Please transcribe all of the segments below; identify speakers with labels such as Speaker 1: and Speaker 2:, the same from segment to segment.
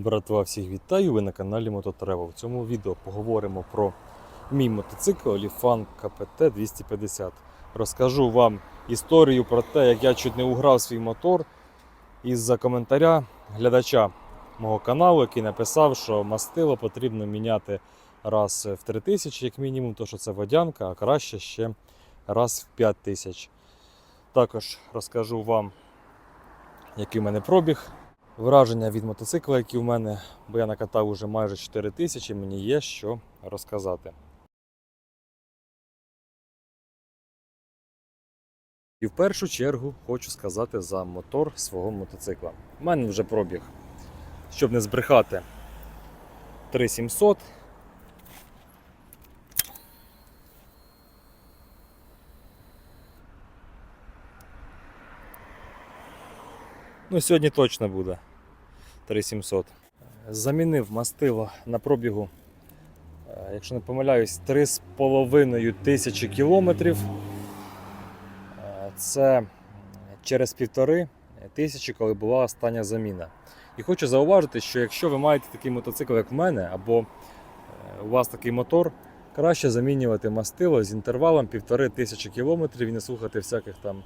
Speaker 1: Братва, всіх вітаю! Ви на каналі Мототрево. В цьому відео поговоримо про мій мотоцикл Olifan КПТ 250. Розкажу вам історію про те, як я чуть не уграв свій мотор із-за коментаря глядача мого каналу, який написав, що мастило потрібно міняти раз в 3000, як мінімум, то що це водянка, а краще ще раз в 5000. Також розкажу вам, який в мене пробіг. Враження від мотоцикла, які в мене, бо я накатав уже майже 4 тисячі, мені є що розказати. І в першу чергу хочу сказати за мотор свого мотоцикла. У мене вже пробіг, щоб не збрехати, 3700. Ну, сьогодні точно буде 3700. Замінив мастило на пробігу, е, якщо не помиляюсь, 3,5 тисячі кілометрів. Е, Це через півтори тисячі, коли була остання заміна. І хочу зауважити, що якщо ви маєте такий мотоцикл, як в мене, або е, у вас такий мотор, краще замінювати мастило з інтервалом півтори тисячі кілометрів і не слухати всяких там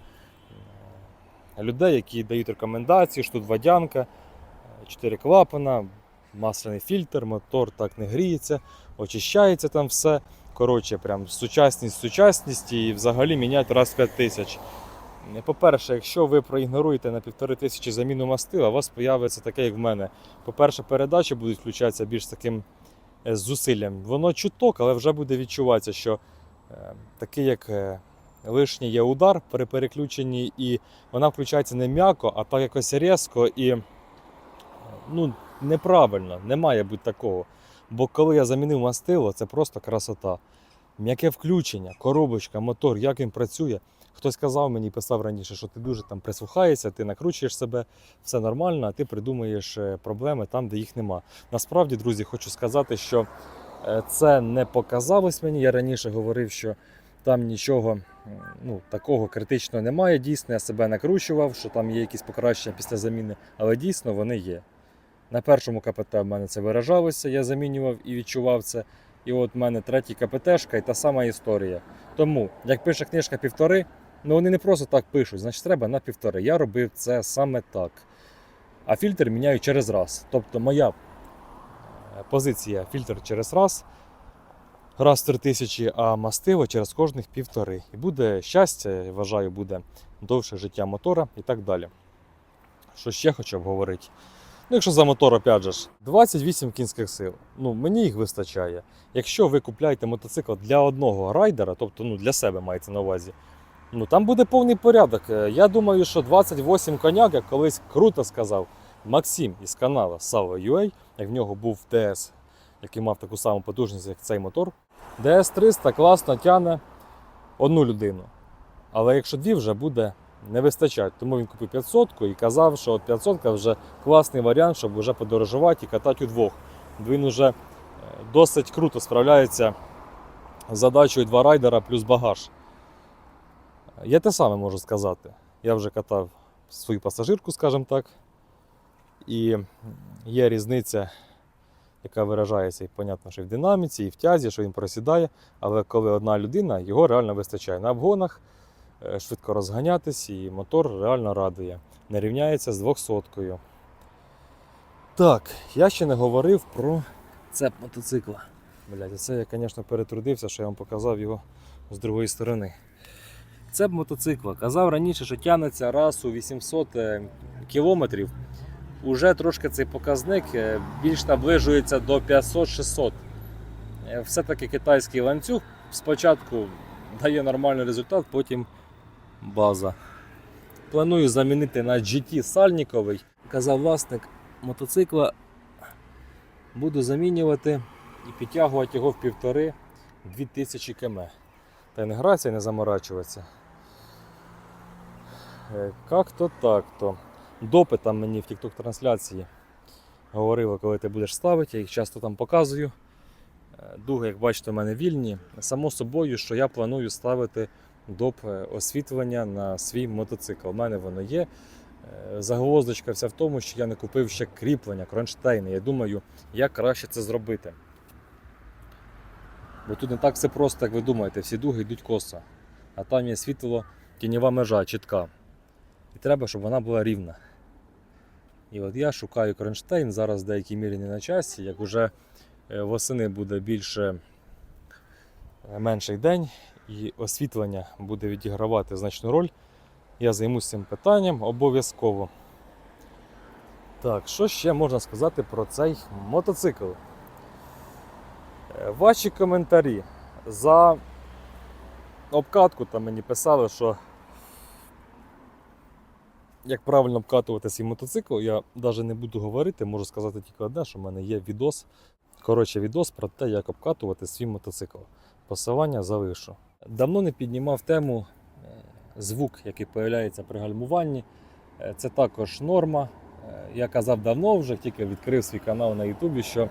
Speaker 1: людей, які дають рекомендації, що тут водянка, 4 клапана, масляний фільтр, мотор так не гріється, очищається там все. Коротше, прям сучасність, сучасність і взагалі міняти раз в 5 тисяч. По-перше, якщо ви проігноруєте на півтори тисячі заміну мастила, у вас появиться таке, як в мене. По-перше, передачі будуть включатися більш таким е, зусиллям. Воно чуток, але вже буде відчуватися, що е, такий як е, лишній є удар при переключенні, і вона включається не м'яко, а так якось різко і ну, неправильно, не має бути такого. Бо коли я замінив мастило, це просто красота. М'яке включення, коробочка, мотор, як він працює. Хтось казав мені, писав раніше, що ти дуже там прислухаєшся, ти накручуєш себе, все нормально, а ти придумуєш е, проблеми там, де їх нема. Насправді, друзі, хочу сказати, що е, це не показалось мені. Я раніше говорив, що там нічого ну, такого критичного немає. Дійсно, я себе накручував, що там є якісь покращення після заміни, але дійсно вони є. На першому КПТ в мене це виражалося, я замінював і відчував це. І от в мене третій КПТшка і та сама історія. Тому, як пише книжка півтори, ну вони не просто так пишуть, значить треба на півтори. Я робив це саме так. А фільтр міняю через раз. Тобто моя е, позиція фільтр через раз, раз в три тисячі, а мастило через кожних півтори. І буде щастя, вважаю, буде довше життя мотора і так далі. Що ще хочу обговорити? Ну, якщо за мотор, опять же, ж, 28 кінських сил. Ну, мені їх вистачає. Якщо ви купляєте мотоцикл для одного райдера, тобто ну, для себе мається на увазі, ну там буде повний порядок. Е, Я думаю, що 28 коняк, як колись круто сказав Максим із каналу Sava.ua, як в нього був DS, який мав таку саму потужність, як цей мотор. DS300 класно тягне одну людину. Але якщо дві вже буде не вистачать. Тому він купив 500 і казав, що от 500 вже класний варіант, щоб вже подорожувати і катати удвох. Він вже е, досить круто справляється з задачею два райдера плюс багаж. Я те саме можу сказати. Я вже катав свою пасажирку, скажімо так. І є різниця, яка виражається, і, понятно, що і в динаміці, і в тязі, що він просідає. Але коли одна людина, його реально вистачає. На обгонах е, швидко розганятись, і мотор реально радує. Не рівняється з 200 Так, я ще не говорив про цеп мотоцикла. Блядь, це я, звісно, перетрудився, що я вам показав його з другої сторони. Цеп мотоцикла. Казав раніше, що тягнеться раз у 800 е, кілометрів. Уже трошки цей показник е, більш наближується до 500-600. Е, Все-таки китайський ланцюг спочатку дає нормальний результат, потім база. Планую замінити на GT сальниковий. Казав власник мотоцикла. Буду замінювати і підтягувати його в півтори-дві тисячі км. Та не гратися і не заморачуватися. Е, Як-то так-то. Допитом мені в TikTok трансляції говорили, коли ти будеш ставити, я їх часто там показую. Е, Дуги, як бачите, у мене вільні. Само собою, що я планую ставити доп е, освітлення на свій мотоцикл. У мене воно є. Е, Загвоздочка вся в тому, що я не купив ще кріплення, кронштейни. Я думаю, як краще це зробити. Бо тут не так все просто, як ви думаєте, всі дуги йдуть косо. А там є світло, тіньова межа чітка. І треба, щоб вона була рівна. І от я шукаю кронштейн, зараз в деякій мірі не на часі, як уже е, восени буде більше е, менший день і освітлення буде відігравати значну роль. Я займусь цим питанням обов'язково. Так, що ще можна сказати про цей мотоцикл? Е, Ваші коментарі за обкатку там мені писали, що як правильно обкатувати свій мотоцикл, я навіть не буду говорити, можу сказати тільки одне, що в мене є відос. Коротше, відос про те, як обкатувати свій мотоцикл. Посилання залишу. Давно не піднімав тему е, звук, який з'являється при гальмуванні. Е, Це також норма. Е, Я казав давно вже, тільки відкрив свій канал на Ютубі, що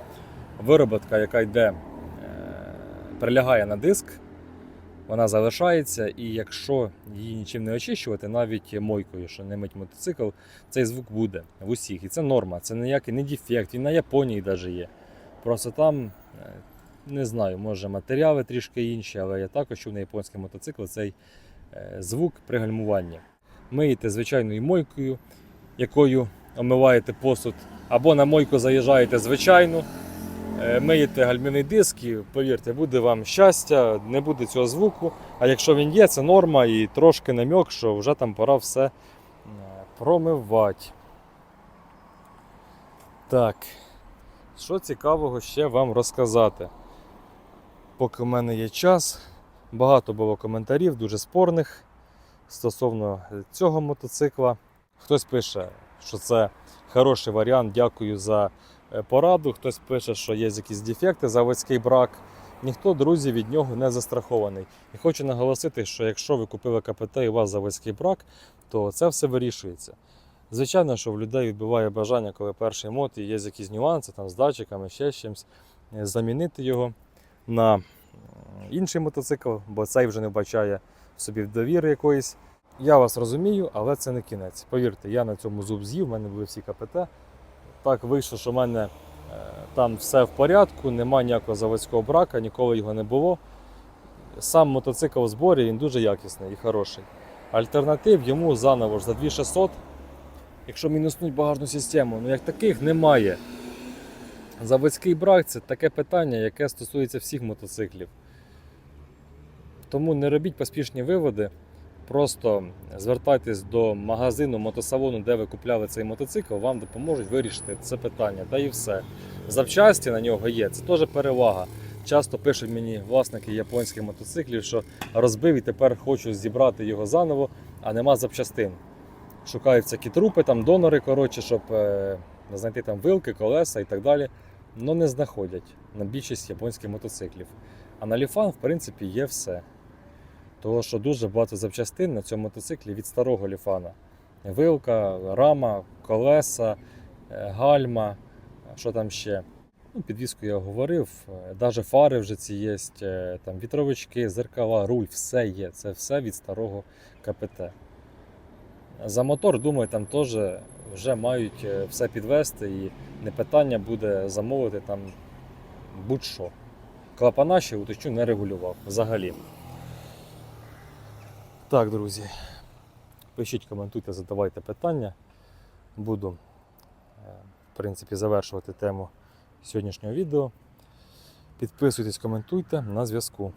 Speaker 1: вироботка, яка йде, прилягає на диск, вона залишається, і якщо її нічим не очищувати, навіть мойкою, що не мить мотоцикл, цей звук буде в усіх. І це норма, це ніякий не дефект, він на Японії навіть є. Просто там, е, не знаю, може матеріали трішки інші, але я також чув на японський мотоцикл цей е, звук при гальмуванні. Миєте звичайною мойкою, якою омиваєте посуд, або на мойку заїжджаєте звичайну, миєте гальмівний диск і повірте, буде вам щастя, не буде цього звуку. А якщо він є, це норма і трошки намек, що вже там пора все е, промивати. Так, що цікавого ще вам розказати? Поки в мене є час, багато було коментарів, дуже спорних стосовно цього мотоцикла. Хтось пише, що це хороший варіант, дякую за е, пораду. Хтось пише, що є якісь дефекти, заводський брак. Ніхто, друзі, від нього не застрахований. І хочу наголосити, що якщо ви купили КПТ і у вас заводський брак, то це все вирішується. Звичайно, що в людей відбуває бажання, коли перший мод і є якісь нюанси там, з датчиками, ще з чимось, е, замінити його на інший мотоцикл, бо цей вже не вбачає в собі довіри якоїсь. Я вас розумію, але це не кінець. Повірте, я на цьому зуб з'їв, в мене були всі КПТ. Так вийшло, що в мене е, там все в порядку, немає ніякого заводського брака, ніколи його не було. Сам мотоцикл в зборі він дуже якісний і хороший. Альтернатив йому заново ж за 2600. Якщо мінуснуть багажну систему, ну як таких немає. Заводський брак це таке питання, яке стосується всіх мотоциклів. Тому не робіть поспішні виводи. Просто звертайтесь до магазину, мотосалону, де ви купляли цей мотоцикл, вам допоможуть вирішити це питання. Та і все. Запчасті на нього є, це теж перевага. Часто пишуть мені власники японських мотоциклів, що розбив і тепер хочу зібрати його заново, а нема запчастин. Шукають всякі трупи, там донори, коротше, щоб е, знайти там вилки, колеса і так далі. але не знаходять на більшість японських мотоциклів. А на Ліфан, в принципі, є все. Тому що дуже багато запчастин на цьому мотоциклі від старого ліфана. Вилка, рама, колеса, е, гальма, що там ще. Ну, підвіску я говорив, навіть фари вже ці є, е, там вітровички, зеркала, руль, все є. Це все від старого КПТ. За мотор, думаю, там теж вже мають е, все підвести і не питання буде замовити там будь-що. Клапана ще уточню не регулював взагалі. Так, друзі, пишіть, коментуйте, задавайте питання. Буду, е, в принципі, завершувати тему сьогоднішнього відео. Підписуйтесь, коментуйте на зв'язку.